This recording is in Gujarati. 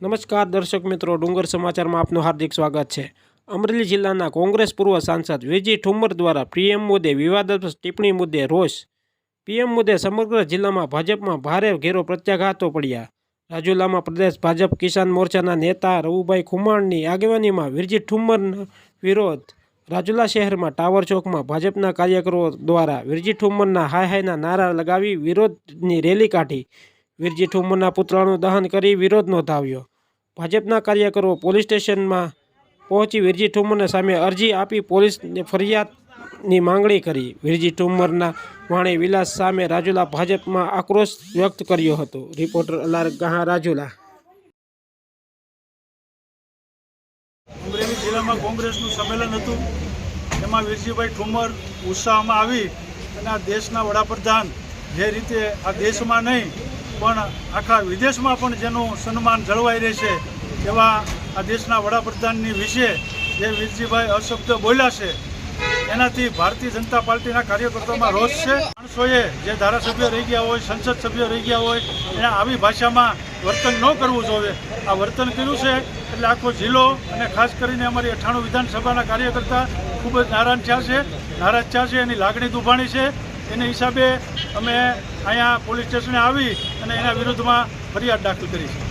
નમસ્કાર દર્શક મિત્રો, ડુંગર સમાચારમાં આપનું હાર્દિક સ્વાગત છે. અમરેલી જિલ્લાના કોંગ્રેસ પૂર્વ સાંસદ વીજી ઠુમ્મર દ્વારા પીએમ મુદ્દે વિવાદાસ્પદ ટિપ્પણી મુદ્દે રોષ. પીએમ મુદ્દે સમગ્ર જિલ્લામાં ભાજપમાં ભારે ઘેરો પ્રત્યાઘાતો પડ્યા. રાજુલામાં પ્રદેશ ભાજપ કિસાન મોરચાના નેતા રવુભાઈ ખુમાણની આગેવાનીમાં વિરજી ઠુમ્મરનો વિરોધ. રાજુલા શહેરમાં ટાવર ચોકમાં ભાજપના કાર્યકરો દ્વારા વિરજી ઠુમ્મરના હાય હાયના નારા લગાવી વિરોધની રેલી કાઢી. વિરજી ઠુમ્મરના પુતળાનું દહન કરી વિરોધ નોંધાવ્યો. ભાજપના કાર્યકરો પોલીસ સ્ટેશનમાં પહોંચી વિરજી ઠુમ્મરના સામે અરજી આપી પોલીસને ફરિયાદની માંગણી કરી. વિરજી ઠુમ્મરના વાણી વિલાસ સામે રાજુલા ભાજપમાં આક્રોશ વ્યક્ત કર્યો હતો. રિપોર્ટર અલાર ગહા, રાજુલા. અમરેલી જિલ્લામાં કોંગ્રેસનું સંમેલન હતું. એમાં વીરજીભાઈ ઠુમર ઉત્સાહમાં આવી અને આ દેશના વડાપ્રધાન જે રીતે આ દેશમાં નહીં પણ આખા વિદેશમાં પણ જેનું સન્માન જળવાઈ રહેશે એવા આ દેશના વડાપ્રધાનની વિશે જે વીરજીભાઈ અશબ્દ બોલ્યા છે, એનાથી ભારતીય જનતા પાર્ટીના કાર્યકર્તાઓમાં રોષ છે. માણસોએ જે ધારાસભ્ય રહી ગયા હોય, સંસદ સભ્ય રહી ગયા હોય, એને આવી ભાષામાં વર્તન ન કરવું જોઈએ. આ વર્તન કર્યું છે એટલે આખો જિલ્લો અને ખાસ કરીને અમારી અઠાણું વિધાનસભાના કાર્યકર્તા ખૂબ જ નારાજ થયા છે. નારાજ થયા છે, એની લાગણી દુભાણી છે. એને હિસાબે અમે અહીંયા પોલીસ સ્ટેશને આવી અને એના વિરુદ્ધમાં ફરિયાદ દાખલ કરી છે.